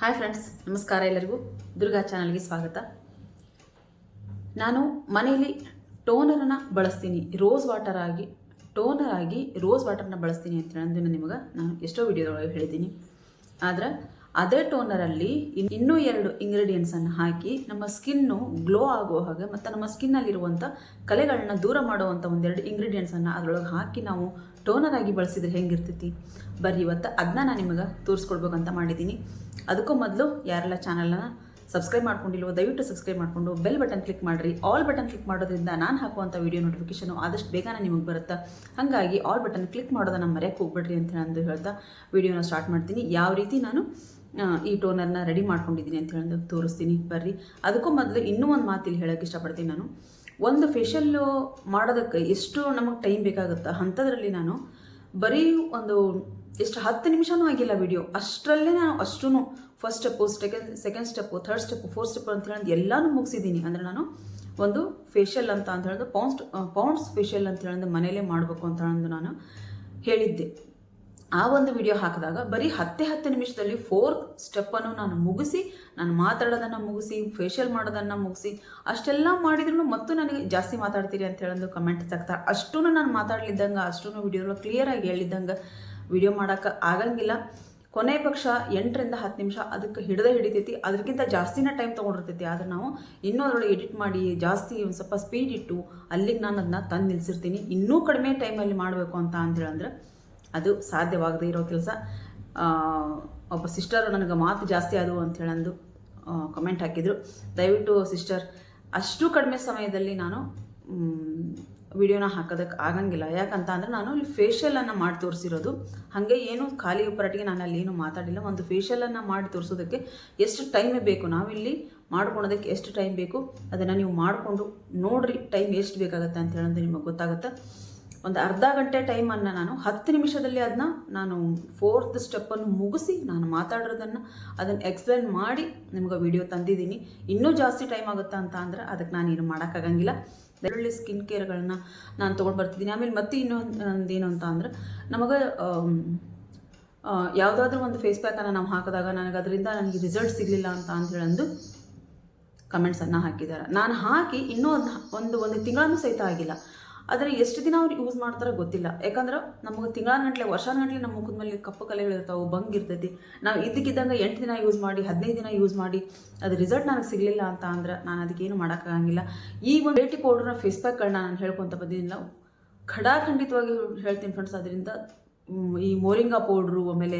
Hi friends, ನಮಸ್ಕಾರ ಎಲ್ಲರಿಗೂ. ದುರ್ಗಾ ಚಾನಲ್ಗೆ ಸ್ವಾಗತ. ನಾನು ಮನೆಯಲ್ಲಿ ಟೋನರನ್ನು ಬಳಸ್ತೀನಿ, ರೋಸ್ ವಾಟರ್ ಆಗಿ, ಟೋನರ್ ಆಗಿ ರೋಸ್ ವಾಟರ್ನ ಬಳಸ್ತೀನಿ ಅಂತ ಹೇಳಿದ್ರೆ ನಿಮಗೆ, ನಾನು ಎಷ್ಟೋ ವಿಡಿಯೋದೊಳಗೆ ಹೇಳಿದ್ದೀನಿ. ಆದರೆ ಅದೇ ಟೋನರಲ್ಲಿ ಇನ್- ಇನ್ನೂ ಎರಡು ಇಂಗ್ರೀಡಿಯೆಂಟ್ಸನ್ನು ಹಾಕಿ, ನಮ್ಮ ಸ್ಕಿನ್ನು ಗ್ಲೋ ಆಗೋ ಹಾಗೆ ಮತ್ತು ನಮ್ಮ ಸ್ಕಿನ್ನಲ್ಲಿರುವಂಥ ಕಲೆಗಳನ್ನ ದೂರ ಮಾಡುವಂಥ ಒಂದೆರಡು ಇಂಗ್ರೀಡಿಯೆಂಟ್ಸನ್ನು ಅದರೊಳಗೆ ಹಾಕಿ ನಾವು ಟೋನರ್ ಆಗಿ ಬಳಸಿದ್ರೆ ಹೆಂಗಿರ್ತೈತಿ? ಬರ್ರಿ ಇವತ್ತು ಅದನ್ನ ನಾನು ನಿಮಗೆ ತೋರಿಸ್ಕೊಡ್ಬೇಕಂತ ಮಾಡಿದ್ದೀನಿ ಅದಕ್ಕೂ ಮೊದಲು ಯಾರೆಲ್ಲ ಚಾನಲನ್ನ ಸಬ್ಸ್ಕ್ರೈಬ್ ಮಾಡ್ಕೊಂಡಿಲ್ವೋ, ದಯವಿಟ್ಟು ಸಬ್ಸ್ಕ್ರೈಬ್ ಮಾಡಿಕೊಂಡು ಬೆಲ್ ಬಟನ್ ಕ್ಲಿಕ್ ಮಾಡಿರಿ. ಆಲ್ ಬಟನ್ ಕ್ಲಿಕ್ ಮಾಡೋದ್ರಿಂದ ನಾನು ಹಾಕುವಂಥ ವಿಡಿಯೋ ನೋಟಿಫಿಕೇಷನು ಆದಷ್ಟು ಬೇಗನೆ ನಿಮಗೆ ಬರುತ್ತೆ? ಹಾಗಾಗಿ ಆಲ್ ಬಟನ್ ಕ್ಲಿಕ್ ಮಾಡೋದನ್ನ ಮರೆಯಕ್ಕೆ ಹೋಗ್ಬಿಡ್ರಿ ಅಂತ ನಾನು ಹೇಳ್ತಾ ವಿಡಿಯೋನ ಸ್ಟಾರ್ಟ್ ಮಾಡ್ತೀನಿ. ಯಾವ ರೀತಿ ನಾನು ಈ ಟೋನರ್ನ ರೆಡಿ ಮಾಡ್ಕೊಂಡಿದ್ದೀನಿ ಅಂತ ಹೇಳಿ ತೋರಿಸ್ತೀನಿ. ಬರ್ರಿ. ಅದಕ್ಕೂ ಮೊದಲು ಇನ್ನೂ ಒಂದು ಮಾತಿಲ್ಲಿ ಹೇಳೋಕ್ಕೆ ಇಷ್ಟಪಡ್ತೀನಿ ನಾನು. ಒಂದು ಫೇಶಿಯಲ್ಲು ಮಾಡೋದಕ್ಕೆ ಎಷ್ಟು ನಮಗೆ ಟೈಮ್ ಬೇಕಾಗುತ್ತೆ? ಅಂಥದ್ರಲ್ಲಿ ನಾನು ಬರೀ ಒಂದು ಎಷ್ಟು ಹತ್ತು ನಿಮಿಷನೂ ಆಗಿಲ್ಲ ವಿಡಿಯೋ ಅಷ್ಟರಲ್ಲೇ ನಾನು ಅಷ್ಟೂ first step second second step third step fourth step ಅಂತ ಹೇಳಿ ಎಲ್ಲನೂ ಮುಗಿಸಿದ್ದೀನಿ. ಅಂದರೆ ನಾನು ಒಂದು ಫೇಶಿಯಲ್ ಅಂತ ಅಂತ ಹೇಳಿದ್ರೆ ಪೌಂಡ್ಸ್ ಪೌಂಡ್ಸ್ ಫೇಶಿಯಲ್ ಅಂತ ಹೇಳಿದ್ರೆ ಮನೇಲೇ ಮಾಡಬೇಕು ಅಂತ ಹೇಳಿದು ನಾನು ಹೇಳಿದ್ದೆ. ಆ ಒಂದು ವಿಡಿಯೋ ಹಾಕಿದಾಗ ಬರೀ ಹತ್ತೆ ಹತ್ತು ನಿಮಿಷದಲ್ಲಿ ಫೋರ್ತ್ ಸ್ಟೆಪ್ಪನ್ನು ನಾನು ಮುಗಿಸಿ, ನಾನು ಮಾತಾಡೋದನ್ನು ಮುಗಿಸಿ ಫೇಶಿಯಲ್ ಮಾಡೋದನ್ನು ಮುಗಿಸಿ, ಅಷ್ಟೆಲ್ಲ ಮಾಡಿದ್ರು ಮತ್ತು ನನಗೆ ಜಾಸ್ತಿ ಮಾತಾಡ್ತೀರಿ ಅಂತ ಹೇಳೋದು ಕಮೆಂಟ್ ತಗ್ತಾರೆ ಅಷ್ಟೂ ನಾನು ಮಾತಾಡ್ಲಿದ್ದಂಗೆ ಅಷ್ಟೂ ವಿಡಿಯೋ ಕ್ಲಿಯರಾಗಿ ಹೇಳಿದ್ದಂಗೆ ವಿಡಿಯೋ ಮಾಡೋಕೆ ಆಗಂಗಿಲ್ಲ. ಕೊನೆ ಪಕ್ಷ ಎಂಟರಿಂದ ಹತ್ತು ನಿಮಿಷ ಅದಕ್ಕೆ ಹಿಡದೇ ಹಿಡಿತೈತಿ ಅದಕ್ಕಿಂತ ಜಾಸ್ತಿನೇ ಟೈಮ್ ತೊಗೊಂಡಿರ್ತೈತಿ. ಆದರೆ ನಾವು ಇನ್ನೂ ಅದರೊಳಗೆ ಎಡಿಟ್ ಮಾಡಿ, ಜಾಸ್ತಿ ಒಂದು ಸ್ವಲ್ಪ ಸ್ಪೀಡ್ ಇಟ್ಟು ಅಲ್ಲಿಗೆ ನಾನು ಅದನ್ನ ತಂದು ನಿಲ್ಲಿಸಿರ್ತೀನಿ ಇನ್ನೂ ಕಡಿಮೆ ಟೈಮಲ್ಲಿ ಮಾಡಬೇಕು ಅಂತ ಅಂತೇಳಂದ್ರೆ ಅದು ಸಾಧ್ಯವಾಗದೇ ಇರೋ ಕೆಲಸ. ಒಬ್ಬ ಸಿಸ್ಟರ್ ನನಗೆ ಮಾತು ಜಾಸ್ತಿ ಆದವು ಅಂತ ಹೇಳಂದು ಕಮೆಂಟ್ ಹಾಕಿದರು. ದಯವಿಟ್ಟು ಸಿಸ್ಟರ್ ಅಷ್ಟು ಕಡಿಮೆ ಸಮಯದಲ್ಲಿ ನಾನು ವಿಡಿಯೋನ ಹಾಕೋದಕ್ಕೆ ಆಗಂಗಿಲ್ಲ. ಯಾಕಂತ ಅಂದರೆ ನಾನು ಇಲ್ಲಿ ಫೇಶಿಯಲನ್ನು ಮಾಡಿ ತೋರಿಸಿರೋದು. ಹಾಗೆ ಏನು ಖಾಲಿ ಒಬ್ಬರಟ್ಟಿಗೆ ನಾನು ಅಲ್ಲಿ ಏನು ಮಾತಾಡಿಲ್ಲ. ಒಂದು ಫೇಶಿಯಲನ್ನು ಮಾಡಿ ತೋರಿಸೋದಕ್ಕೆ ಎಷ್ಟು ಟೈಮ್ ಬೇಕು? ನಾವಿಲ್ಲಿ ಮಾಡ್ಕೊಳೋದಕ್ಕೆ ಎಷ್ಟು ಟೈಮ್ ಬೇಕು? ಅದನ್ನು ನೀವು ಮಾಡಿಕೊಂಡು ನೋಡ್ರಿ ಟೈಮ್ ಎಷ್ಟು ಬೇಕಾಗುತ್ತೆ ಅಂತ ಹೇಳೋದು ನಿಮಗೆ ಗೊತ್ತಾಗುತ್ತೆ. ಒಂದು ಅರ್ಧ ಗಂಟೆ ಟೈಮನ್ನು ನಾನು ಹತ್ತು ನಿಮಿಷದಲ್ಲಿ ಅದನ್ನ ನಾನು ಫೋರ್ತ್ ಸ್ಟೆಪ್ಪನ್ನು ಮುಗಿಸಿ ನಾನು ಮಾತಾಡಿರೋದನ್ನು ಅದನ್ನು ಎಕ್ಸ್ಪ್ಲೇನ್ ಮಾಡಿ ನಿಮ್ಗೆ ವಿಡಿಯೋ ತಂದಿದ್ದೀನಿ. ಇನ್ನೂ ಜಾಸ್ತಿ ಟೈಮ್ ಆಗುತ್ತಾ ಅಂತ ಅಂದರೆ ಅದಕ್ಕೆ ನಾನು ಏನು ಮಾಡೋಕ್ಕಾಗಂಗಿಲ್ಲ ಬೆಳ್ಳುಳ್ಳಿ ಸ್ಕಿನ್ ಕೇರ್ಗಳನ್ನ ನಾನು ತೊಗೊಂಡು ಬರ್ತಿದ್ದೀನಿ. ಆಮೇಲೆ ಮತ್ತೆ ಇನ್ನೊಂದು ಏನು ಅಂತ ಅಂದರೆ ನಮಗೆ ಯಾವುದಾದ್ರೂ ಒಂದು ಫೇಸ್ ಪ್ಯಾಕನ್ನು ನಾವು ಹಾಕಿದಾಗ ನನಗೆ ಅದರಿಂದ ನನಗೆ ರಿಸಲ್ಟ್ ಸಿಗಲಿಲ್ಲ ಅಂತ ಅಂತ ಹೇಳಂದು ಕಮೆಂಟ್ಸನ್ನು ಹಾಕಿದ್ದಾರೆ. ನಾನು ಹಾಕಿ ಇನ್ನೂ ಒಂದು ಒಂದು ಒಂದು ತಿಂಗಳನ್ನು ಸಹಿತ ಆಗಿಲ್ಲ. ಆದರೆ ಎಷ್ಟು ದಿನ ಅವ್ರು ಯೂಸ್ ಮಾಡ್ತಾರೋ ಗೊತ್ತಿಲ್ಲ. ಯಾಕಂದ್ರೆ ನಮಗೆ ತಿಂಗಳಾನಗಂಟ್ಲೆ ವರ್ಷಾನಗಂಟ್ಲೆ ನಮ್ಮ ಮುಖದ ಮೇಲೆ ಕಪ್ಪು ಕಲೆಗಳಿರ್ತಾವೆ ಬಂಗ್ ಇರ್ತೈತಿ. ನಾವು ಇದ್ದಕ್ಕಿದ್ದಂಗೆ ಎಂಟು ದಿನ ಯೂಸ್ ಮಾಡಿ, ಹದಿನೈದು ದಿನ ಯೂಸ್ ಮಾಡಿ, ಅದು ರಿಸಲ್ಟ್ ನನಗೆ ಸಿಗಲಿಲ್ಲ ಅಂತ ಅಂದ್ರೆ ನಾನು ಅದಕ್ಕೇನು ಮಾಡೋಕ್ಕಾಗಂಗಿಲ್ಲ. ಈ ಒಂದು ಬೇಟಿ ಪೌಡ್ರನ್ನ ಫೇಸ್ ಪ್ಯಾಕ್ಗಳನ್ನ ನಾನು ಹೇಳ್ಕೊತ ಬಂದಿದ್ದೀನಿ. ನಾವು ಖಡಾಖಂಡಿತವಾಗಿ ಹೇಳ್ತೀನಿ ಫ್ರೆಂಡ್ಸ್ ಅದರಿಂದ ಈ ಮೋರಿಂಗಾ ಪೌಡ್ರು ಆಮೇಲೆ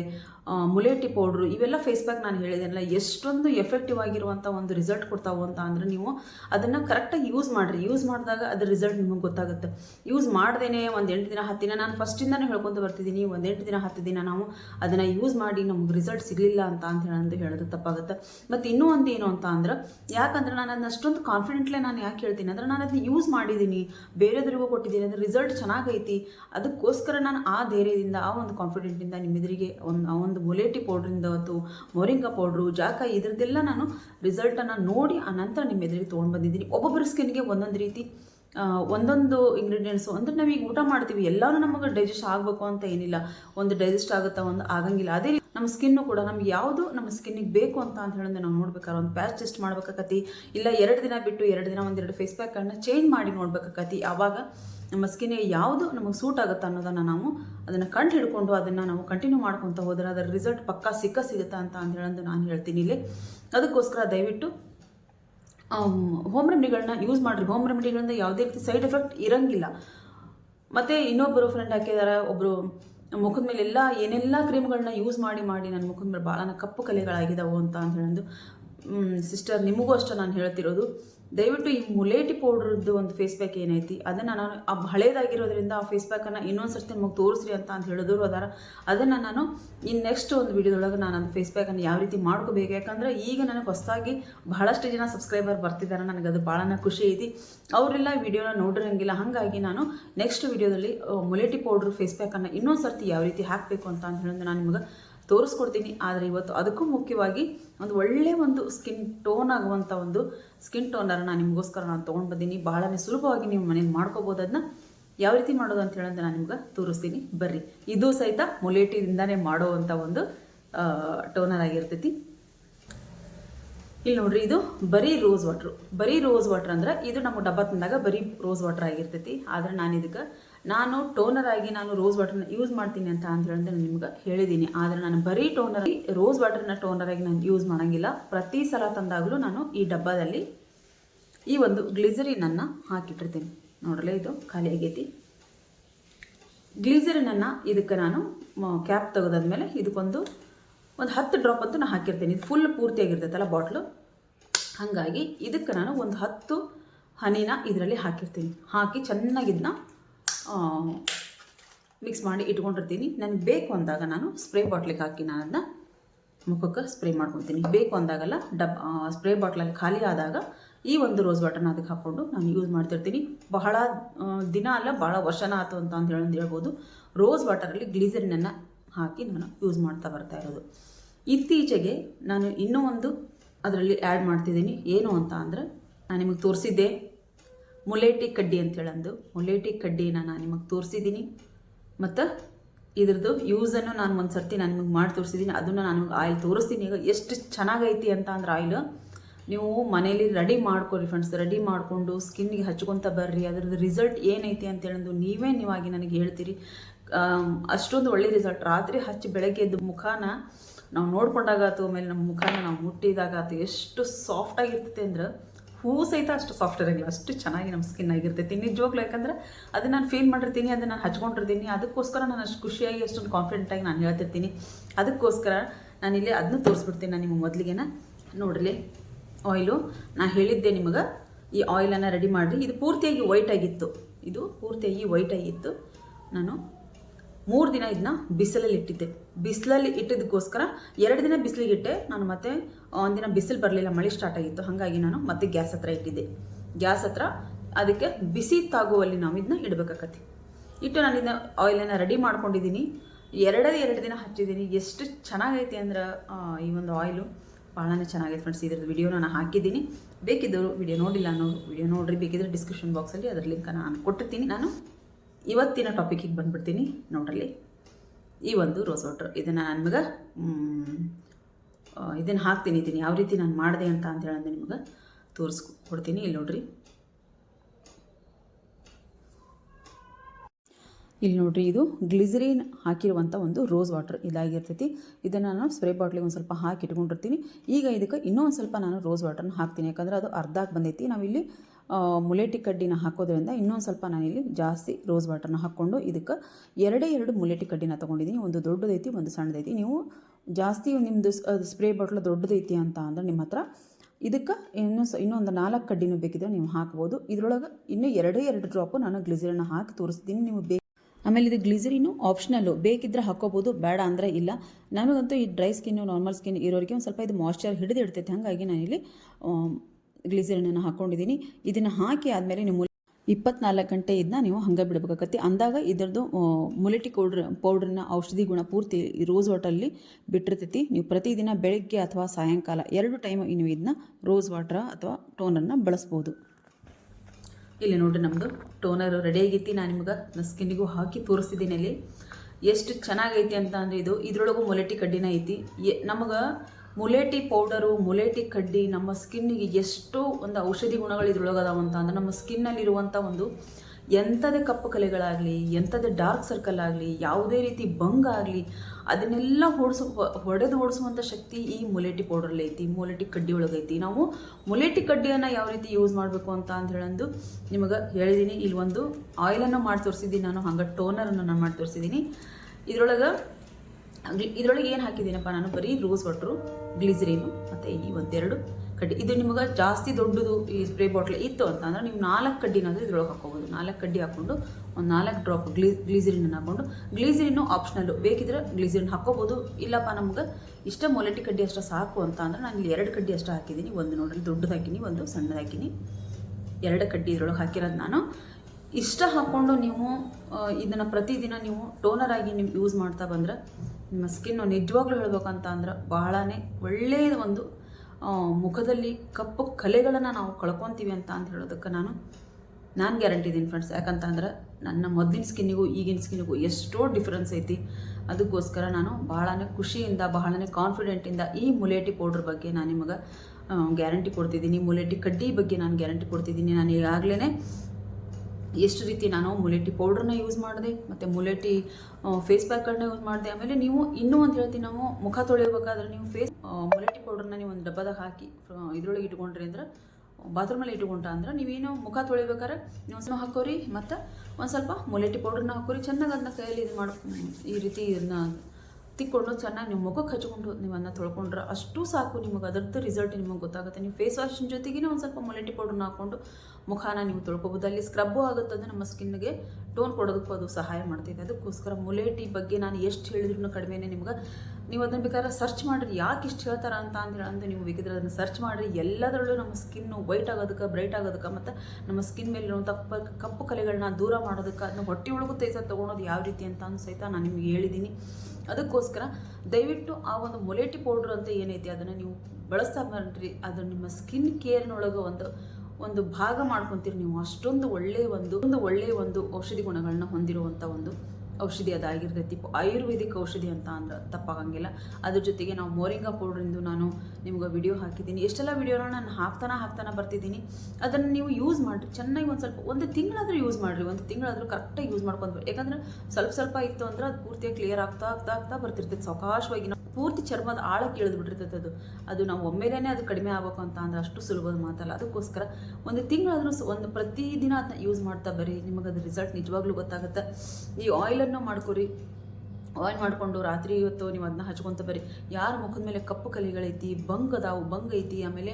ಮುಲೇಟಿ ಪೌಡ್ರು, ಇವೆಲ್ಲ ಫೇಸ್ ಪ್ಯಾಕ್ ನಾನು ಹೇಳಿದೆನಲ್ಲ, ಎಷ್ಟೊಂದು ಎಫೆಕ್ಟಿವ್ ಆಗಿರುವಂಥ ಒಂದು ರಿಸಲ್ಟ್ ಕೊಡ್ತಾವು ಅಂತ ಅಂದರೆ ನೀವು ಅದನ್ನು ಕರೆಕ್ಟಾಗಿ ಯೂಸ್ ಮಾಡಿರಿ. ಯೂಸ್ ಮಾಡಿದಾಗ ಅದ್ರ ರಿಸಲ್ಟ್ ನಿಮಗೆ ಗೊತ್ತಾಗುತ್ತೆ. ಯೂಸ್ ಮಾಡ್ದೇನೆ ಒಂದು ಎಂಟು ದಿನ, ಹತ್ತು ದಿನ, ನಾನು ಫಸ್ಟಿಂದನೇ ಹೇಳ್ಕೊತ ಬರ್ತಿದ್ದೀನಿ ಒಂದು ಎಂಟು ದಿನ, ಹತ್ತು ದಿನ ನಾವು ಅದನ್ನು ಯೂಸ್ ಮಾಡಿ ನಮ್ಗೆ ರಿಸಲ್ಟ್ ಸಿಗಲಿಲ್ಲ ಅಂತ ಅಂತ ಹೇಳಿದ್ರೆ ಹೇಳೋದು ತಪ್ಪಾಗುತ್ತೆ. ಮತ್ತು ಇನ್ನೂ ಒಂದು ಏನು ಅಂತ ಅಂದ್ರೆ, ಯಾಕಂದ್ರೆ ನಾನು ಅದನ್ನ ಅಷ್ಟೊಂದು ಕಾನ್ಫಿಡೆಂಟ್ಲೆ ನಾನು ಯಾಕೆ ಹೇಳ್ತೀನಿ ಅಂದರೆ, ನಾನು ಅದನ್ನ ಯೂಸ್ ಮಾಡಿದ್ದೀನಿ ಬೇರೆದ್ರಿಗೂ ಕೊಟ್ಟಿದ್ದೀನಿ ಅಂದರೆ ರಿಸಲ್ಟ್ ಚೆನ್ನಾಗೈತಿ. ಅದಕ್ಕೋಸ್ಕರ ನಾನು ಆ ಧೈರ್ಯದಿಂದ, ಆ ಒಂದು ಕಾನ್ಫಿಡೆಂಟಿಂದ ನಿಮ್ಮೆದುರಿಗೆ ಒಂದು ಆ ಒಂದು ಮುಲೇಟಿ ಪೌಡ್ರಿಂದ ಮತ್ತು ಮೊರಿಂಗಾ ಪೌಡ್ರು ಜಾಕಾಯಿ ಇದ್ರದ್ದೆಲ್ಲ ನಾನು ರಿಸಲ್ಟನ್ನು ನೋಡಿ ಆ ನಿಮ್ಮ ಎದುರಿಗೆ ತೊಗೊಂಡು ಬಂದಿದ್ದೀನಿ. ಒಬ್ಬೊಬ್ಬರ ಸ್ಕಿನ್ಗೆ ಒಂದೊಂದು ರೀತಿ ಒಂದೊಂದು ಇಂಗ್ರೀಡಿಯೆಂಟ್ಸು ಅಂದರೆ ಈಗ ಊಟ ಮಾಡ್ತೀವಿ, ಎಲ್ಲನೂ ನಮಗೆ ಡೈಜೆಸ್ಟ್ ಆಗಬೇಕು ಅಂತ ಏನಿಲ್ಲ. ಒಂದು ಡೈಜೆಸ್ಟ್ ಆಗುತ್ತಾ, ಒಂದು ಆಗಂಗಿಲ್ಲ. ಅದೇ ರೀತಿ ನಮ್ಮ ಸ್ಕಿನ್ನು ಕೂಡ ನಮ್ಗೆ ಯಾವುದು ನಮ್ಮ ಸ್ಕಿನ್ನಿಗೆ ಬೇಕು ಅಂತ ಅಂತ ಹೇಳಿದ್ರೆ ನಾವು ನೋಡ್ಬೇಕಾದ್ರೆ ಒಂದು ಪ್ಯಾಚ್ ಟೆಸ್ಟ್ ಮಾಡ್ಬೇಕಾಕತಿ ಇಲ್ಲ, ಎರಡು ದಿನ ಬಿಟ್ಟು, ಎರಡು ದಿನ ಒಂದೆರಡು ಫೇಸ್ ಪ್ಯಾಕನ್ನು ಚೇಂಜ್ ಮಾಡಿ ನೋಡ್ಬೇಕಾಕತಿ ಆವಾಗ ನಮ್ಮ ಸ್ಕಿನ್ಗೆ ಯಾವುದು ನಮಗೆ ಸೂಟ್ ಆಗುತ್ತೆ ಅನ್ನೋದನ್ನು ನಾವು ಅದನ್ನು ಕಂಡು ಹಿಡ್ಕೊಂಡು ಅದನ್ನು ನಾವು ಕಂಟಿನ್ಯೂ ಮಾಡ್ಕೊತ ಹೋದ್ರೆ ಅದರ ರಿಸಲ್ಟ್ ಪಕ್ಕಾ ಸಿಕ್ಕ ಸಿಗುತ್ತಾ ಅಂತ ಅಂತ ನಾನು ಹೇಳ್ತೀನಿ ಇಲ್ಲಿ. ಅದಕ್ಕೋಸ್ಕರ ದಯವಿಟ್ಟು ಹೋಮ್ ರೆಮಿಡಿಗಳನ್ನ ಯೂಸ್ ಮಾಡಿರಿ. ಹೋಮ್ ರೆಮಿಡಿಗಳಿಂದ ಯಾವುದೇ ರೀತಿ ಸೈಡ್ ಎಫೆಕ್ಟ್ ಇರಂಗಿಲ್ಲ. ಮತ್ತು ಇನ್ನೊಬ್ಬರು ಫ್ರೆಂಡ್ ಹಾಕಿದ್ದಾರೆ ಒಬ್ಬರು ಮುಖದ ಮೇಲೆ ಎಲ್ಲ ಏನೆಲ್ಲ ಕ್ರೀಮ್ಗಳನ್ನ ಯೂಸ್ ಮಾಡಿ ಮಾಡಿ ನನ್ನ ಮುಖದ ಮೇಲೆ ಭಾಳ ಕಪ್ಪು ಕಲೆಗಳಾಗಿದ್ದಾವೆ ಅಂತ ಅಂತ ಹೇಳಂದು ಸಿಸ್ಟರ್ ನಿಮಗೂ ಅಷ್ಟೇ ನಾನು ಹೇಳ್ತಿರೋದು. ದಯವಿಟ್ಟು ಈ ಮುಲೇಟಿ ಪೌಡ್ರದ್ದು ಒಂದು ಫೇಸ್ ಪ್ಯಾಕ್ ಏನೈತಿ, ಅದನ್ನು ನಾನು ಆ ಹಳೇದಾಗಿರೋದ್ರಿಂದ ಆ ಫೇಸ್ ಪ್ಯಾಕನ್ನು ಇನ್ನೊಂದು ಸರ್ತಿ ನಿಮಗೆ ತೋರಿಸ್ರಿ ಅಂತ ಅಂತ ಹೇಳಿದ್ರು ಅದಾರ. ಅದನ್ನು ನಾನು ಇನ್ನು ನೆಕ್ಸ್ಟ್ ಒಂದು ವಿಡಿಯೋದೊಳಗೆ ನಾನು ಅದು ಫೇಸ್ ಪ್ಯಾಕನ್ನು ಯಾವ ರೀತಿ ಮಾಡ್ಕೋಬೇಕು, ಯಾಕಂದ್ರೆ ಈಗ ನನಗೆ ಹೊಸದಾಗಿ ಬಹಳಷ್ಟು ಜನ ಸಬ್ಸ್ಕ್ರೈಬರ್ ಬರ್ತಿದ್ದಾರೆ ನನಗೆ ಅದು ಭಾಳ ಖುಷಿ ಐತಿ. ಅವರೆಲ್ಲ ವಿಡಿಯೋನ ನೋಡಿರಂಗಿಲ್ಲ, ಹಾಗಾಗಿ ನಾನು ನೆಕ್ಸ್ಟ್ ವಿಡಿಯೋದಲ್ಲಿ ಮುಲೇಟಿ ಪೌಡ್ರ್ ಫೇಸ್ ಪ್ಯಾಕನ್ನು ಇನ್ನೊಂದು ಸರ್ತಿ ಯಾವ ರೀತಿ ಹಾಕಬೇಕು ಅಂತ ಅಂತ ಹೇಳಿದ್ರೆ ನಾನು ನಿಮಗೆ ತೋರಿಸ್ಕೊಡ್ತೀನಿ. ಆದರೆ ಇವತ್ತು ಅದಕ್ಕೂ ಮುಖ್ಯವಾಗಿ ಒಂದು ಒಳ್ಳೆಯ ಒಂದು ಸ್ಕಿನ್ ಟೋನ್ ಆಗುವಂಥ ಒಂದು ಸ್ಕಿನ್ ಟೋನರ್ ನಾನು ನಿಮಗೋಸ್ಕರ ನಾನು ತೊಗೊಂಡು ಬಂದೀನಿ. ಬಹಳನೇ ಸುಲಭವಾಗಿ ನೀವು ಮನೇಲಿ ಮಾಡ್ಕೋಬೋದು ಅದನ್ನ ಯಾವ ರೀತಿ ಮಾಡೋದು ಅಂತ ಹೇಳೋದು ನಾನು ನಿಮ್ಗೆ ತೋರಿಸ್ತೀನಿ. ಬರ್ರಿ. ಇದು ಸಹಿತ ಮುಲೇಟಿದಿಂದಾನೇ ಮಾಡುವಂಥ ಒಂದು ಟೋನರ್ ಆಗಿರ್ತೈತಿ. ಇಲ್ಲಿ ನೋಡ್ರಿ, ಇದು ಬರೀ ರೋಸ್ ವಾಟ್ರು ಬರೀ ರೋಸ್ ವಾಟರ್ ಅಂದ್ರೆ ಇದು ನಮ್ಮ ಡಬ್ಬ ತಂದಾಗ ಬರೀ ರೋಸ್ ವಾಟರ್ ಆಗಿರ್ತೈತಿ. ಆದ್ರೆ ನಾನು ಇದಕ್ಕೆ ನಾನು ಟೋನರ್ ಆಗಿ ನಾನು ರೋಸ್ ವಾಟರ್ನ ಯೂಸ್ ಮಾಡ್ತೀನಿ ಅಂತ ಹೇಳಿದ್ರೆ ನಾನು ನಿಮ್ಗೆ ಹೇಳಿದ್ದೀನಿ ಆದರೆ ನಾನು ಬರೀ ಟೋನರ್ ರೋಸ್ ವಾಟರ್ನ ಟೋನರ್ ಆಗಿ ನಾನು ಯೂಸ್ ಮಾಡಂಗಿಲ್ಲ. ಪ್ರತಿ ಸಲ ತಂದಾಗಲೂ ನಾನು ಈ ಡಬ್ಬದಲ್ಲಿ ಈ ಒಂದು ಗ್ಲಿಸರಿನನ್ನು ಹಾಕಿಟ್ಟಿರ್ತೀನಿ. ನೋಡಲೇ ಇದು ಖಾಲಿ ಆಗೈತಿ. ಗ್ಲೀಸರಿನನ್ನು ಇದಕ್ಕೆ ನಾನು ಕ್ಯಾಪ್ ತೆಗೆದಾದ್ಮೇಲೆ ಇದಕ್ಕೊಂದು ಒಂದು ಹತ್ತು ಡ್ರಾಪ್ ಅಂತೂ ನಾನು ಹಾಕಿರ್ತೀನಿ. ಇದು ಫುಲ್ ಪೂರ್ತಿಯಾಗಿರ್ತೈತಲ್ಲ ಬಾಟ್ಲು ಹಾಗಾಗಿ ಇದಕ್ಕೆ ನಾನು ಒಂದು ಹತ್ತು ಹನಿನ ಇದರಲ್ಲಿ ಹಾಕಿರ್ತೀನಿ. ಹಾಕಿ ಚೆನ್ನಾಗಿ ಇದನ್ನ ಮಿಕ್ಸ್ ಮಾಡಿ ಇಟ್ಕೊಂಡಿರ್ತೀನಿ. ನನಗೆ ಬೇಕು ಅಂದಾಗ ನಾನು ಸ್ಪ್ರೇ ಬಾಟ್ಲಿಗೆ ಹಾಕಿ ನಾನು ಅದನ್ನ ಮುಖಕ್ಕೆ ಸ್ಪ್ರೇ ಮಾಡ್ಕೊತೀನಿ. ಬೇಕು ಅಂದಾಗಲ್ಲ, ಡಬ್ ಸ್ಪ್ರೇ ಬಾಟ್ಲಲ್ಲಿ ಖಾಲಿ ಆದಾಗ ಈ ಒಂದು ರೋಸ್ ವಾಟರ್ನ ಅದಕ್ಕೆ ಹಾಕ್ಕೊಂಡು ನಾನು ಯೂಸ್ ಮಾಡ್ತಿರ್ತೀನಿ. ಬಹಳ ದಿನ ಅಲ್ಲ ಭಾಳ ವರ್ಷನ ಆಯಿತು ಅಂತ ಅಂತ ಹೇಳಿ ಹೇಳ್ಬೋದು. ರೋಸ್ ವಾಟರಲ್ಲಿ ಗ್ಲೀಸರಿನನ್ನು ಹಾಕಿ ನಾನು ಯೂಸ್ ಮಾಡ್ತಾ ಬರ್ತಾ ಇರೋದು. ಇತ್ತೀಚೆಗೆ ನಾನು ಇನ್ನೂ ಒಂದು ಅದರಲ್ಲಿ ಆ್ಯಡ್ ಮಾಡ್ತಿದ್ದೀನಿ. ಏನು ಅಂತ ಅಂದರೆ ನಾನು ನಿಮಗೆ ತೋರಿಸಿದ್ದೆ. ಮುಲೇಟಿ ಕಡ್ಡಿ ಅಂತೇಳಂದು ಮುಲೇಟಿ ಕಡ್ಡಿನ ನಾನು ನಿಮಗೆ ತೋರಿಸಿದ್ದೀನಿ ಮತ್ತು ಇದ್ರದ್ದು ಯೂಸನ್ನು ನಾನು ಒಂದು ಸರ್ತಿ ನಾನು ನಿಮಗೆ ಮಾಡಿ ತೋರಿಸಿದ್ದೀನಿ ಅದನ್ನು ನಾನು ನಿಮಗೆ ಆಯಿಲ್ ತೋರಿಸ್ತೀನಿ. ಈಗ ಎಷ್ಟು ಚೆನ್ನಾಗೈತಿ ಅಂತ ಅಂದ್ರೆ ಆಯಿಲ್. ನೀವು ಮನೇಲಿ ರೆಡಿ ಮಾಡ್ಕೊರಿ ಫ್ರೆಂಡ್ಸ್ ರೆಡಿ ಮಾಡಿಕೊಂಡು ಸ್ಕಿನ್ನಿಗೆ ಹಚ್ಕೊತ ಬರ್ರಿ. ಅದ್ರದ್ದು ರಿಸಲ್ಟ್ ಏನೈತಿ ಅಂತೇಳಂದು ನೀವೇ ನೀವಾಗಿ ನನಗೆ ಹೇಳ್ತೀರಿ. ಅಷ್ಟೊಂದು ಒಳ್ಳೆ ರಿಸಲ್ಟ್ ರಾತ್ರಿ ಹಚ್ಚಿ ಬೆಳಗ್ಗೆ ಎದ್ದು ಮುಖಾನ ನಾವು ನೋಡ್ಕೊಂಡಾಗಾತು, ಆಮೇಲೆ ನಮ್ಮ ಮುಖಾನ ನಾವು ಮುಟ್ಟಿದಾಗ ಆತು ಎಷ್ಟು ಸಾಫ್ಟ್ ಆಗಿರ್ತೈತೆ ಅಂದ್ರೆ ಹೂ ಸಹಿತ ಅಷ್ಟು ಸಾಫ್ಟ್ ಇರೋಂಗಿಲ್ಲ ಅಷ್ಟು ಚೆನ್ನಾಗಿ ನಮ್ಮ ಸ್ಕಿನ್ ಆಗಿರ್ತೈತಿ. ನಿಜವಾಗ್ಲೂ ಯಾಕಂದ್ರೆ ಅದನ್ನ ನಾನು ಫೀಲ್ ಮಾಡಿರ್ತೀನಿ, ಅದನ್ನ ನಾನು ಹಚ್ಕೊಂಡಿರ್ತೀನಿ, ಅದಕ್ಕೋಸ್ಕರ ನಾನು ಅಷ್ಟು ಖುಷಿಯಾಗಿ, ಅಷ್ಟೊಂದು ಕಾನ್ಫಿಡೆಂಟಾಗಿ ನಾನು ಹೇಳ್ತಿರ್ತೀನಿ. ಅದಕ್ಕೋಸ್ಕರ ನಾನಿಲ್ಲಿ ಅದನ್ನ ತೋರಿಸ್ಬಿಡ್ತೀನಿ ನಾನು ನಿಮಗೆ ಮೊದಲಿಗೆನ. ನೋಡ್ರಿ ಆಯಿಲು ನಾನು ಹೇಳಿದ್ದೆ ನಿಮಗೆ, ಈ ಆಯಿಲನ್ನು ರೆಡಿ ಮಾಡಿರಿ. ಇದು ಪೂರ್ತಿಯಾಗಿ ವೈಟ್ ಆಗಿತ್ತು. ಇದು ಪೂರ್ತಿಯಾಗಿ ವೈಟ್ ಆಗಿತ್ತು. ನಾನು ಮೂರು ದಿನ ಇದನ್ನ ಬಿಸಿಲಲ್ಲಿ ಇಟ್ಟಿದ್ದೆ. ಬಿಸಿಲಲ್ಲಿ ಇಟ್ಟಿದ್ದಕ್ಕೋಸ್ಕರ ಎರಡು ದಿನ ಬಿಸಿಲಿಗೆ ಇಟ್ಟೆ. ನಾನು ಮತ್ತೆ ಒಂದಿನ ಬಿಸಿಲು ಬರಲಿಲ್ಲ, ಮಳೆ ಸ್ಟಾರ್ಟ್ ಆಗಿತ್ತು. ಹಾಗಾಗಿ ನಾನು ಮತ್ತೆ ಗ್ಯಾಸ್ ಹತ್ರ ಇಟ್ಟಿದ್ದೆ. ಗ್ಯಾಸ್ ಹತ್ರ ಅದಕ್ಕೆ ಬಿಸಿ ತಾಗುವಲ್ಲಿ ನಾವು ಇದನ್ನ ಇಡಬೇಕಾಗತ್ತೆ ಇಟ್ಟು ನಾನು ಇದನ್ನ ಆಯಿಲನ್ನು ರೆಡಿ ಮಾಡ್ಕೊಂಡಿದ್ದೀನಿ. ಎರಡೇ ಎರಡು ದಿನ ಹಚ್ಚಿದ್ದೀನಿ. ಎಷ್ಟು ಚೆನ್ನಾಗೈತೆ ಅಂದ್ರೆ ಈ ಒಂದು ಆಯಿಲು ಭಾಳನೇ ಚೆನ್ನಾಗೈತೆ ಫ್ರೆಂಡ್ಸ್ ಇದ್ರದ್ದು ವಿಡಿಯೋನ ನಾನು ಹಾಕಿದ್ದೀನಿ. ಬೇಕಿದ್ದವರು ವಿಡಿಯೋ ನೋಡಿಲ್ಲ ಅನ್ನೋರು ವಿಡಿಯೋ ನೋಡ್ರಿ. ಬೇಕಿದ್ರೆ ಡಿಸ್ಕ್ರಿಪ್ಷನ್ ಬಾಕ್ಸಲ್ಲಿ ಅದರ ಲಿಂಕನ್ನು ನಾನು ಕೊಟ್ಟಿರ್ತೀನಿ. ನಾನು ಇವತ್ತಿನ ಟಾಪಿಕಿಗೆ ಬಂದ್ಬಿಡ್ತೀನಿ ನೋಡ್ರಲ್ಲಿ. ಈ ಒಂದು ರೋಸ್ ವಾಟರ್ ಇದನ್ನು ನಾನು ನಿಮಗೆ ಇದನ್ನು ಹಾಕ್ತೀನಿ, ಇದನ್ನು ಯಾವ ರೀತಿ ನಾನು ಮಾಡಿದೆ ಅಂತ ಅಂತ ಅಂದರೆ ನಿಮಗೆ ತೋರಿಸ್ಕೊ ಕೊಡ್ತೀನಿ ಇಲ್ಲಿ ನೋಡ್ರಿ. ಇಲ್ಲಿ ನೋಡ್ರಿ, ಇದು ಗ್ಲಿಸರಿನ್ ಹಾಕಿರುವಂಥ ಒಂದು ರೋಸ್ ವಾಟರ್ ಇದಾಗಿರ್ತೈತಿ. ಇದನ್ನು ನಾನು ಸ್ಪ್ರೇ ಬಾಟ್ಲಿಗೆ ಒಂದು ಸ್ವಲ್ಪ ಹಾಕಿ ಇಟ್ಕೊಂಡಿರ್ತೀನಿ. ಈಗ ಇದಕ್ಕೆ ಇನ್ನೂ ಒಂದು ಸ್ವಲ್ಪ ನಾನು ರೋಸ್ ವಾಟರ್ನ ಹಾಕ್ತೀನಿ. ಯಾಕಂದರೆ ಅದು ಅರ್ಧಕ್ಕೆ ಬಂದೈತಿ. ನಾವಿಲ್ಲಿ ಮುಲೇಟಿ ಕಡ್ಡಿನ ಹಾಕೋದ್ರಿಂದ ಇನ್ನೊಂದು ಸ್ವಲ್ಪ ನಾನಿಲ್ಲಿ ಜಾಸ್ತಿ ರೋಸ್ ವಾಟರ್ನ ಹಾಕ್ಕೊಂಡು ಇದಕ್ಕೆ ಎರಡೇ ಎರಡು ಮುಲೇಟಿ ಕಡ್ಡಿನ ತೊಗೊಂಡಿದ್ದೀನಿ ಒಂದು ದೊಡ್ಡದೈತಿ, ಒಂದು ಸಣ್ಣದೈತಿ. ನೀವು ಜಾಸ್ತಿ ನಿಮ್ಮದು ಸ್ಪ್ರೇ ಬಾಟ್ಲು ದೊಡ್ಡದೈತಿ ಅಂತ ಅಂದ್ರೆ ನಿಮ್ಮ ಹತ್ರ ಇದಕ್ಕೆ ಇನ್ನೂ ಸ, ಇನ್ನೊಂದು ನಾಲ್ಕು ಕಡ್ಡಿನೂ ಬೇಕಿದ್ರೆ ನೀವು ಹಾಕ್ಬೋದು. ಇದರೊಳಗೆ ಇನ್ನೂ ಎರಡೇ ಎರಡು ಡ್ರಾಪು ನಾನು ಗ್ಲಿಸರಿನ ಹಾಕಿ ತೋರಿಸ್ತೀನಿ ನೀವು ಬೇಕು. ಆಮೇಲೆ ಇದು ಗ್ಲಿಸರಿನು ಆಪ್ಷನಲ್ಲು ಬೇಕಿದ್ರೆ ಹಾಕೋಬೋದು, ಬೇಡ ಅಂದರೆ ಇಲ್ಲ. ನನಗಂತೂ ಈ ಡ್ರೈ ಸ್ಕಿನ್ನು ನಾರ್ಮಲ್ ಸ್ಕಿನ್ ಇರೋರಿಗೆ ಒಂದು ಸ್ವಲ್ಪ ಇದು ಮಾಯ್ಶ್ಚರ್ ಹಿಡಿದು ಇಡ್ತೈತೆ ಹಾಗಾಗಿ ನಾನಿಲ್ಲಿ ಗ್ಲಿಸರಿನನ್ನು ಹಾಕ್ಕೊಂಡಿದ್ದೀನಿ ಇದನ್ನು ಹಾಕಿ ಆದಮೇಲೆ ನಿಮ್ಮ ಇಪ್ಪತ್ನಾಲ್ಕು ಗಂಟೆ ಇದನ್ನ ನೀವು ಹಂಗೆ ಬಿಡಬೇಕಾಗತ್ತೆ. ಅಂದಾಗ ಇದರದ್ದು ಮುಲೆಟಿ ಪೌಡ್ರ್ ಪೌಡ್ರನ್ನ ಔಷಧಿ ಗುಣ ಪೂರ್ತಿ ರೋಸ್ ವಾಟರಲ್ಲಿ ಬಿಟ್ಟಿರ್ತೈತಿ. ನೀವು ಪ್ರತಿದಿನ ಬೆಳಗ್ಗೆ ಅಥವಾ ಸಾಯಂಕಾಲ ಎರಡು ಟೈಮ್ ನೀವು ಇದನ್ನ ರೋಸ್ ವಾಟರ್ ಅಥವಾ ಟೋನರ್ನ ಬಳಸ್ಬೋದು. ಇಲ್ಲಿ ನೋಡ್ರಿ ನಮ್ಮದು ಟೋನರ್ ರೆಡಿ ಆಗೈತಿ. ನಾನು ನಿಮ್ಗೆ ನನ್ನ ಸ್ಕಿನ್ನಿಗೂ ಹಾಕಿ ತೋರಿಸ್ತಿದ್ದೀನಿ ಅಲ್ಲಿ ಎಷ್ಟು ಚೆನ್ನಾಗೈತಿ ಅಂತ ಅಂದರೆ ಇದು ಇದರೊಳಗೂ ಮೊಲೆಟಿ ಕಡ್ಡಿನ ಐತಿ. ನಮಗೆ ಮುಲೇಟಿ ಪೌಡರು, ಮುಲೇಟಿ ಕಡ್ಡಿ, ನಮ್ಮ ಸ್ಕಿನ್ನಿಗೆ ಎಷ್ಟು ಒಂದು ಔಷಧಿ ಗುಣಗಳು ಇದ್ರೊಳಗೆ ಅದಾವ ಅಂತ. ಅಂದ್ರೆ ನಮ್ಮ ಸ್ಕಿನ್ನಲ್ಲಿರುವಂಥ ಒಂದು ಎಂಥದೇ ಕಪ್ಪು ಕಲೆಗಳಾಗಲಿ ಎಂಥದೇ ಡಾರ್ಕ್ ಸರ್ಕಲ್ ಆಗಲಿ, ಯಾವುದೇ ರೀತಿ ಬಂಗ್ ಆಗಲಿ, ಅದನ್ನೆಲ್ಲ ಹೊಡ್ಸು ಹೊಡೆದು ಓಡಿಸುವಂಥ ಶಕ್ತಿ ಈ ಮುಲೇಟಿ ಪೌಡ್ರಲ್ಲಿ ಐತಿ, ಮುಲೇಟಿ ಕಡ್ಡಿ ಒಳಗೈತಿ ನಾವು ಮುಲೇಟಿ ಕಡ್ಡಿಯನ್ನು ಯಾವ ರೀತಿ ಯೂಸ್ ಮಾಡಬೇಕು ಅಂತ ಅಂತ ಹೇಳಂದು ನಿಮಗೆ ಹೇಳಿದ್ದೀನಿ ಇಲ್ಲಿ ಒಂದು ಆಯಿಲನ್ನು ಮಾಡಿ ತೋರಿಸಿದ್ದೀನಿ ನಾನು, ಹಂಗೆ ಟೋನರನ್ನು ನಾನು ಮಾಡಿ ತೋರಿಸಿದ್ದೀನಿ. ಇದರೊಳಗೆ, ಇದ್ರೊಳಗೆ ಏನು ಹಾಕಿದ್ದೀನಪ್ಪ ನಾನು? ಬರೀ ರೋಸ್ ವಾಟ್ರು ಗ್ಲಿಸರಿನು ಮತ್ತು ಈ ಒಂದೆರಡು ಕಡ್ಡಿ. ಇದು ನಿಮಗೆ ಜಾಸ್ತಿ ದೊಡ್ಡದು ಈ ಸ್ಪ್ರೇ ಬಾಟ್ಲ್ ಇತ್ತು ಅಂತ ಅಂದ್ರೆ ನೀವು ನಾಲ್ಕು ಕಡ್ಡಿನಾದರೂ ಇದ್ರೊಳಗೆ ಹಾಕೋಬೋದು ನಾಲ್ಕು ಕಡ್ಡಿ ಹಾಕ್ಕೊಂಡು ಒಂದು ನಾಲ್ಕು ಡ್ರಾಪ್ ಗ್ಲೀ, ಗ್ಲಿಸರಿನ್ ಹಾಕ್ಕೊಂಡು ಗ್ಲೀಸರಿನು ಆಪ್ಷನಲ್ಲು ಬೇಕಿದ್ರೆ ಗ್ಲಿಸರಿನ್ ಹಾಕೋಬೋದು ಇಲ್ಲಪ್ಪ ನಮ್ಗೆ ಇಷ್ಟ ಮೊಲೆಟಿ ಕಡ್ಡಿ ಅಷ್ಟು ಸಾಕು ಅಂತ ಅಂದ್ರೆ ನಾನು ಇಲ್ಲಿ ಎರಡು ಕಡ್ಡಿ ಅಷ್ಟು ಹಾಕಿದ್ದೀನಿ. ಒಂದು ನೋಡಲಿ ದೊಡ್ಡದು ಹಾಕಿನಿ, ಒಂದು ಸಣ್ಣದು ಹಾಕಿನಿ. ಎರಡು ಕಡ್ಡಿ ಇದ್ರೊಳಗೆ ಹಾಕಿರೋದು ನಾನು. ಇಷ್ಟ ಹಾಕ್ಕೊಂಡು ನೀವು ಇದನ್ನು ಪ್ರತಿದಿನ ನೀವು ಟೋನರ್ ಆಗಿ ನೀವು ಯೂಸ್ ಮಾಡ್ತಾ ಬಂದ್ರೆ ನಿಮ್ಮ ಸ್ಕಿನ್ನು ನಿಜವಾಗ್ಲೂ ಹೇಳ್ಬೇಕಂತ ಅಂದ್ರೆ ಬಹಳನೇ ಒಳ್ಳೆಯ ಒಂದು ಮುಖದಲ್ಲಿ ಕಪ್ಪು ಕಲೆಗಳನ್ನು ನಾವು ಕಳ್ಕೊತೀವಿ ಅಂತ ಅಂತ ಹೇಳೋದಕ್ಕೆ ನಾನು ನಾನು ಗ್ಯಾರಂಟಿ ಇದ್ದೀನಿ ಫ್ರೆಂಡ್ಸ್ ಯಾಕಂತಂದ್ರೆ ನನ್ನ ಮೊದಲಿನ ಸ್ಕಿನ್ನಿಗೂ ಈಗಿನ ಸ್ಕಿನ್ನಿಗೂ ಎಷ್ಟೋ ಡಿಫ್ರೆನ್ಸ್ ಐತಿ. ಅದಕ್ಕೋಸ್ಕರ ನಾನು ಬಹಳನೇ ಖುಷಿಯಿಂದ ಬಹಳನೇ ಕಾನ್ಫಿಡೆಂಟಿಂದ ಈ ಮುಲೇಟಿ ಪೌಡ್ರ್ ಬಗ್ಗೆ ನಾನು ನಿಮಗೆ ಗ್ಯಾರಂಟಿ ಕೊಡ್ತಿದ್ದೀನಿ. ಮುಲೇಟಿ ಕಡ್ಡಿ ಬಗ್ಗೆ ನಾನು ಗ್ಯಾರಂಟಿ ಕೊಡ್ತಿದ್ದೀನಿ. ನಾನು ಈಗಾಗಲೇ ಎಷ್ಟು ರೀತಿ ನಾನು ಮುಲೆಟಿ ಪೌಡ್ರನ್ನ ಯೂಸ್ ಮಾಡಿದೆ, ಮತ್ತು ಮುಲೇಟಿ ಫೇಸ್ ಪ್ಯಾಕ್ಗಳನ್ನ ಯೂಸ್ ಮಾಡಿದೆ, ಆಮೇಲೆ ನೀವು ಇನ್ನೂ ಒಂದು ಹೇಳ್ತೀನಿ ನಾವು, ಮುಖ ತೊಳೆಯಬೇಕಾದ್ರೆ ನೀವು ಫೇಸ್ ಮುಲೆಟಿ ಪೌಡ್ರನ್ನ ನೀವು ಒಂದು ಡಬ್ಬದಾಗ ಹಾಕಿ ಇದರೊಳಗೆ ಇಟ್ಕೊಂಡ್ರಿ ಅಂದ್ರೆ, ಬಾತ್ರೂಮಲ್ಲಿ ಇಟ್ಕೊಂಡ ಅಂದ್ರೆ ನೀವೇನು ಮುಖ ತೊಳಿಬೇಕಾದ್ರೆ ನೀವು ಸ್ವಲ್ಪ ಹಾಕೋರಿ, ಮತ್ತು ಒಂದು ಸ್ವಲ್ಪ ಮುಲೆಟಿ ಪೌಡ್ರನ್ನ ಹಾಕೋರಿ, ಚೆನ್ನಾಗಿ ಅದನ್ನ ಕೈಯಲ್ಲಿ ಇದು ಮಾಡಿ, ಈ ರೀತಿ ಇದನ್ನ ತಿಕ್ಕೊಂಡು ಚೆನ್ನಾಗಿ ನಿಮ್ಮ ಮುಖಕ್ಕೆ ಹಚ್ಕೊಂಡು ನೀವನ್ನ ತೊಳ್ಕೊಂಡ್ರೆ ಅಷ್ಟು ಸಾಕು. ನಿಮಗೆ ಅದರದ್ದು ರಿಸಲ್ಟ್ ನಿಮಗೆ ಗೊತ್ತಾಗುತ್ತೆ. ನೀವು ಫೇಸ್ ವಾಶಿನ ಜೊತೆಗೆ ಒಂದು ಸ್ವಲ್ಪ ಮೊಲೆಟಿ ಪೌಡ್ರನ್ನ ಹಾಕ್ಕೊಂಡು ಮುಖಾನ ನೀವು ತೊಳ್ಕೊಬೋದು. ಅಲ್ಲಿ ಸ್ಕ್ರಬ್ಬು ಆಗುತ್ತೆ ಅದು ನಮ್ಮ ಸ್ಕಿನ್ಗೆ ಟೋನ್ ಕೊಡೋದಕ್ಕೂ ಅದು ಸಹಾಯ ಮಾಡ್ತೈತೆ. ಅದಕ್ಕೋಸ್ಕರ ಮುಲೇಟಿ ಬಗ್ಗೆ ನಾನು ಎಷ್ಟು ಹೇಳಿದ್ರು ಕಡಿಮೆನೇ ನಿಮ್ಗೆ. ನೀವು ಅದನ್ನು ಬೇಕಾದ್ರೆ ಸರ್ಚ್ ಮಾಡಿರಿ. ಯಾಕೆ ಇಷ್ಟು ಹೇಳ್ತಾರ ಅಂತ ಅಂದೇಳಿ ಅಂದ್ರೆ ನೀವು ಬೇಕಿದ್ರೆ ಅದನ್ನು ಸರ್ಚ್ ಮಾಡಿರಿ. ಎಲ್ಲದರಲ್ಲೂ ನಮ್ಮ ಸ್ಕಿನ್ನು ವೈಟ್ ಆಗೋದಕ್ಕೆ ಬ್ರೈಟ್ ಆಗೋದಕ್ಕೆ ಮತ್ತು ನಮ್ಮ ಸ್ಕಿನ್ ಮೇಲಿರುವಂಥ ಕಪ್ಪು ಕಲೆಗಳನ್ನ ದೂರ ಮಾಡೋದಕ್ಕೆ, ಅದನ್ನ ಹೊಟ್ಟೆ ಒಳಗೂ ತೈಸ ತೊಗೊಳೋದು ಯಾವ ರೀತಿ ಅಂತ ಸಹಿತ ನಾನು ನಿಮಗೆ ಹೇಳಿದ್ದೀನಿ. ಅದಕ್ಕೋಸ್ಕರ ದಯವಿಟ್ಟು ಆ ಒಂದು ಮೊಲೆಟಿ ಪೌಡ್ರ್ ಅಂತ ಏನೈತಿ, ಅದನ್ನು ನೀವು ಬಳಸ್ತಾ ಬರ್ರಿ ಅದು ನಿಮ್ಮ ಸ್ಕಿನ್ ಕೇರ್ನೊಳಗೆ ಒಂದು ಒಂದು ಭಾಗ ಮಾಡ್ಕೊತೀರಿ, ನೀವು ಅಷ್ಟೊಂದು ಒಳ್ಳೆಯ ಒಂದು ಒಂದು ಒಳ್ಳೆಯ ಒಂದು ಔಷಧಿ ಗುಣಗಳನ್ನ ಹೊಂದಿರುವಂಥ ಒಂದು ಔಷಧಿ ಅದಾಗಿರ್ತೈತಿ. ಆಯುರ್ವೇದಿಕ್ ಔಷಧಿ ಅಂತ ಅಂದ್ರೆ ತಪ್ಪಾಗಂಗಿಲ್ಲ. ಅದ್ರ ಜೊತೆಗೆ ನಾವು ಮೋರಿಂಗಾ ಪೌಡ್ರಿಂದು ನಾನು ನಿಮ್ಗೆ ವಿಡಿಯೋ ಹಾಕಿದ್ದೀನಿ. ಎಷ್ಟೆಲ್ಲ ವಿಡಿಯೋನ ನಾನು ಹಾಕ್ತಾನೆ ಹಾಕ್ತಾನೆ ಬರ್ತಿದ್ದೀನಿ. ಅದನ್ನು ನೀವು ಯೂಸ್ ಮಾಡಿರಿ. ಚೆನ್ನಾಗಿ ಒಂದು ಸ್ವಲ್ಪ, ಒಂದು ತಿಂಗಳಾದರೂ ಯೂಸ್ ಮಾಡಿರಿ. ಒಂದು ತಿಂಗಳಾದರೂ ಕರೆಕ್ಟಾಗಿ ಯೂಸ್ ಮಾಡ್ಕೊಂಡು ಯಾಕಂದ್ರೆ ಸ್ವಲ್ಪ ಸ್ವಲ್ಪ ಇತ್ತು ಅಂದ್ರೆ ಅದು ಪೂರ್ತಿಯಾಗಿ ಕ್ಲಿಯರ್ ಆಗ್ತಾ ಆಗ್ತಾ ಆಗ್ತಾ ಬರ್ತಿರ್ತೈತೆ. ಸಾವಕಾಶವಾಗಿ ಪೂರ್ತಿ ಚರ್ಮದ ಆಳಕ್ಕೆ ಇಳಿದು ಬಿಟ್ಟಿರ್ತೈತೆ ಅದು. ಅದು ನಾವು ಒಮ್ಮೆಲೇ ಅದು ಕಡಿಮೆ ಆಗಬೇಕು ಅಂತ ಅಂದ್ರೆ ಅಷ್ಟು ಸುಲಭದ ಮಾತಲ್ಲ. ಅದಕ್ಕೋಸ್ಕರ ಒಂದು ತಿಂಗಳಾದರೂ ಒಂದು ಪ್ರತಿದಿನ ಅದನ್ನ ಯೂಸ್ ಮಾಡ್ತಾ ಬರ್ರಿ. ನಿಮಗೆ ಅದು ರಿಸಲ್ಟ್ ನಿಜವಾಗ್ಲೂ ಗೊತ್ತಾಗುತ್ತೆ. ಈ ಆಯಿಲನ್ನು ಮಾಡ್ಕೊರಿ. ಆಯಿಲ್ ಮಾಡಿಕೊಂಡು ರಾತ್ರಿ ಇವತ್ತು ನೀವು ಅದನ್ನ ಹಚ್ಕೊತ ಬರ್ರಿ. ಯಾರ ಮುಖದ ಮೇಲೆ ಕಪ್ಪು ಕಲಿಗಳೈತಿ ಬಂಗ್ ಅದಾವು ಬಂಗ್ ಐತಿ, ಆಮೇಲೆ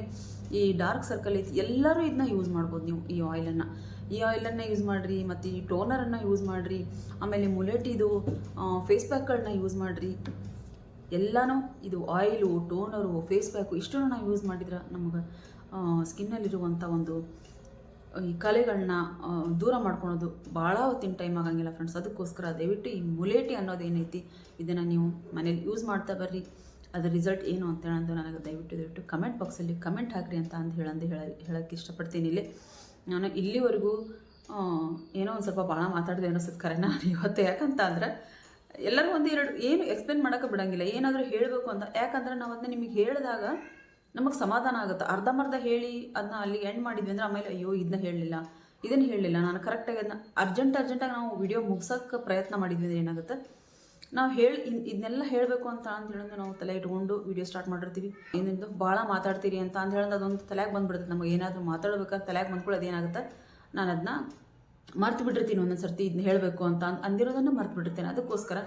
ಈ ಡಾರ್ಕ್ ಸರ್ಕಲ್ ಐತಿ, ಎಲ್ಲರೂ ಇದನ್ನ ಯೂಸ್ ಮಾಡ್ಬೋದು ನೀವು ಈ ಆಯಿಲನ್ನು ಈ ಆಯಿಲನ್ನು ಯೂಸ್ ಮಾಡಿರಿ, ಮತ್ತು ಈ ಟೋನರನ್ನು ಯೂಸ್ ಮಾಡಿರಿ, ಆಮೇಲೆ ಮುಲೆಟಿದು ಫೇಸ್ ಪ್ಯಾಕ್ಗಳನ್ನ ಯೂಸ್ ಮಾಡಿರಿ. ಎಲ್ಲನೂ ಇದು ಆಯಿಲು ಟೋನರು ಫೇಸ್ ಪ್ಯಾಕು ಇಷ್ಟನ್ನು ನಾವು ಯೂಸ್ ಮಾಡಿದ್ರೆ ನಮಗೆ ಸ್ಕಿನ್ನಲ್ಲಿರುವಂಥ ಒಂದು, ಈ ಕಲೆಗಳನ್ನ ದೂರ ಮಾಡ್ಕೊಳೋದು ಭಾಳ ಹೊತ್ತಿನ ಟೈಮ್ ಆಗಂಗಿಲ್ಲ ಫ್ರೆಂಡ್ಸ್ ಅದಕ್ಕೋಸ್ಕರ ದಯವಿಟ್ಟು ಈ ಮುಲೇಟಿ ಅನ್ನೋದು ಏನೈತಿ, ಇದನ್ನು ನೀವು ಮನೇಲಿ ಯೂಸ್ ಮಾಡ್ತಾ ಬರ್ರಿ. ಅದರ ರಿಸಲ್ಟ್ ಏನು ಅಂತ ಹೇಳಂದು ನನಗೆ ದಯವಿಟ್ಟು ದಯವಿಟ್ಟು ಕಮೆಂಟ್ ಬಾಕ್ಸಲ್ಲಿ ಕಮೆಂಟ್ ಹಾಕ್ರಿ ಅಂತ ಅಂದು ಹೇಳಂದು ಹೇಳ ಹೇಳೋಕ್ಕೆ ಇಷ್ಟಪಡ್ತೀನಿ ಇಲ್ಲಿ. ನಾನು ಇಲ್ಲಿವರೆಗೂ ಏನೋ ಒಂದು ಸ್ವಲ್ಪ ಭಾಳ ಮಾತಾಡಿದೆ ಸತ್ಕಾರ ನಾನು ಇವತ್ತು ಯಾಕಂತ ಅಂದ್ರೆ ಎಲ್ಲರೂ ಒಂದು ಎರಡು ಏನು ಎಕ್ಸ್ಪ್ಲೇನ್ ಮಾಡೋಕ್ಕೆ ಬಿಡಂಗಿಲ್ಲ. ಏನಾದರೂ ಹೇಳಬೇಕು ಅಂತ. ಯಾಕಂದ್ರೆ ನಾವು ಅದನ್ನ ನಿಮಗೆ ಹೇಳಿದಾಗ ನಮಗೆ ಸಮಾಧಾನ ಆಗುತ್ತೆ. ಅರ್ಧಂಬರ್ಧ ಹೇಳಿ ಅದನ್ನ ಅಲ್ಲಿ ಎಂಡ್ ಮಾಡಿದ್ವಿ ಅಂದ್ರೆ ಆಮೇಲೆ ಅಯ್ಯೋ ಇದನ್ನ ಹೇಳಲಿಲ್ಲ, ಇದನ್ನು ಹೇಳಲಿಲ್ಲ. ನಾನು ಕರೆಕ್ಟಾಗಿ ಅದನ್ನ ಅರ್ಜೆಂಟ್ ಅರ್ಜೆಂಟಾಗಿ ನಾವು ವಿಡಿಯೋ ಮುಗ್ಸೋಕ್ಕೆ ಪ್ರಯತ್ನ ಮಾಡಿದ್ವಿ ಅಂದರೆ ಏನಾಗುತ್ತೆ? ನಾವು ಹೇಳಿ ಇದನ್ನೆಲ್ಲ ಹೇಳಬೇಕು ಅಂತ ಅಂತ ಹೇಳಿದ್ರೆ ನಾವು ತಲೆ ಇಟ್ಕೊಂಡು ವಿಡಿಯೋ ಸ್ಟಾರ್ಟ್ ಮಾಡಿರ್ತೀವಿ. ಏನಿಂದು ಭಾಳ ಮಾತಾಡ್ತೀರಿ ಅಂತ ಅಂತ ಹೇಳಿದ್ರೆ ಅದೊಂದು ತಲೆಗೆ ಬಂದುಬಿಡುತ್ತೆ. ನಮಗೆ ಏನಾದರೂ ಮಾತಾಡ್ಬೇಕಾದ್ರೆ ತಲೆಗೆ ಬಂದ್ಕೊಳ್ಳೋದು ಏನಾಗುತ್ತೆ ನಾನು ಅದನ್ನ ಮರ್ತು ಬಿಟ್ಟಿರ್ತೀನಿ ಒಂದೊಂದು ಸರ್ತಿ ಇದನ್ನ ಹೇಳಬೇಕು ಅಂತ ಅಂದ್- ಅಂದಿರೋದನ್ನು ಮರ್ತು ಬಿಟ್ಟಿರ್ತೇನೆ ಅದಕ್ಕೋಸ್ಕರ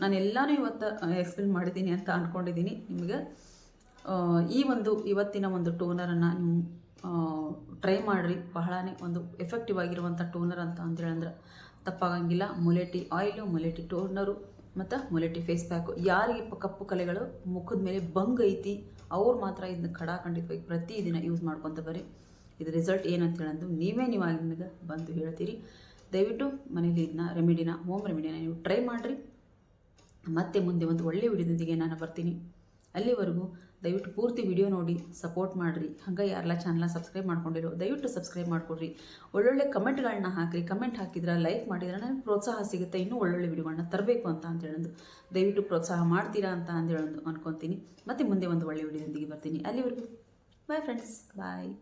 ನಾನು ಎಲ್ಲನೂ ಇವತ್ತು ಎಕ್ಸ್ಪ್ಲೇನ್ ಮಾಡಿದ್ದೀನಿ ಅಂತ ಅಂದ್ಕೊಂಡಿದ್ದೀನಿ ನಿಮಗೆ. ಈ ಒಂದು ಇವತ್ತಿನ ಒಂದು ಟೋನರನ್ನು ನೀವು ಟ್ರೈ ಮಾಡಿರಿ. ಬಹಳನೇ ಒಂದು ಎಫೆಕ್ಟಿವ್ ಆಗಿರುವಂಥ ಟೋನರ್ ಅಂತ ಅಂತೇಳಂದ್ರೆ ತಪ್ಪಾಗಂಗಿಲ್ಲ. ಮುಲೆಟಿ ಆಯಿಲು ಮುಲೆಟಿ ಟೋನರು ಮತ್ತು ಮುಲೆಟಿ ಫೇಸ್ ಪ್ಯಾಕು ಯಾರಿಗೆ ಕಪ್ಪು ಕಲೆಗಳು ಮುಖದ ಮೇಲೆ ಬಂಗ್ ಐತಿ ಅವ್ರು ಮಾತ್ರ ಇದನ್ನ ಖಡಾಖಂಡಿತವಾಗಿ ಪ್ರತಿದಿನ ಯೂಸ್ ಮಾಡ್ಕೊತ ಬರ್ರಿ. ಇದು ರಿಸಲ್ಟ್ ಏನಂತ ಹೇಳಂದು ನೀವೇ ನೀವು ನನಗೆ ಬಂದು ಹೇಳ್ತೀರಿ. ದಯವಿಟ್ಟು ಮನೇಲಿ ಇದನ್ನ ರೆಮಿಡಿನ ಹೋಮ್ ರೆಮಿಡಿನ ನೀವು ಟ್ರೈ ಮಾಡಿರಿ. ಮತ್ತೆ ಮುಂದೆ ಒಂದು ಒಳ್ಳೆಯ ವಿಡಿಯೋದೊಂದಿಗೆ ನಾನು ಬರ್ತೀನಿ. ಅಲ್ಲಿವರೆಗೂ ದಯವಿಟ್ಟು ಪೂರ್ತಿ ವಿಡಿಯೋ ನೋಡಿ ಸಪೋರ್ಟ್ ಮಾಡಿರಿ. ಹಂಗೆ ಯಾರೆಲ್ಲ ಚಾನಲ್ನ ಸಬ್ಸ್ಕ್ರೈಬ್ ಮಾಡ್ಕೊಂಡಿರೋ, ದಯವಿಟ್ಟು ಸಬ್ಸ್ಕ್ರೈಬ್ ಮಾಡ್ಕೊಡ್ರಿ. ಒಳ್ಳೊಳ್ಳೆ ಕಮೆಂಟ್ಗಳನ್ನ ಹಾಕಿರಿ. ಕಮೆಂಟ್ ಹಾಕಿದ್ರೆ ಲೈಕ್ ಮಾಡಿದ್ರೆ ನನಗೆ ಪ್ರೋತ್ಸಾಹ ಸಿಗುತ್ತೆ. ಇನ್ನೂ ಒಳ್ಳೊಳ್ಳೆ ವಿಡಿಯೋಗಳನ್ನ ತರಬೇಕು ಅಂತ ಅಂತ ಹೇಳೋದು. ದಯವಿಟ್ಟು ಪ್ರೋತ್ಸಾಹ ಮಾಡ್ತೀರಾ ಅಂತ ಅಂತ ಹೇಳೋದು ಅನ್ಕೊತೀನಿ. ಮತ್ತೆ ಮುಂದೆ ಒಂದು ಒಳ್ಳೆಯ ವಿಡಿಯೋದೊಂದಿಗೆ ಬರ್ತೀನಿ. ಅಲ್ಲಿವರೆಗೂ. Bye friends bye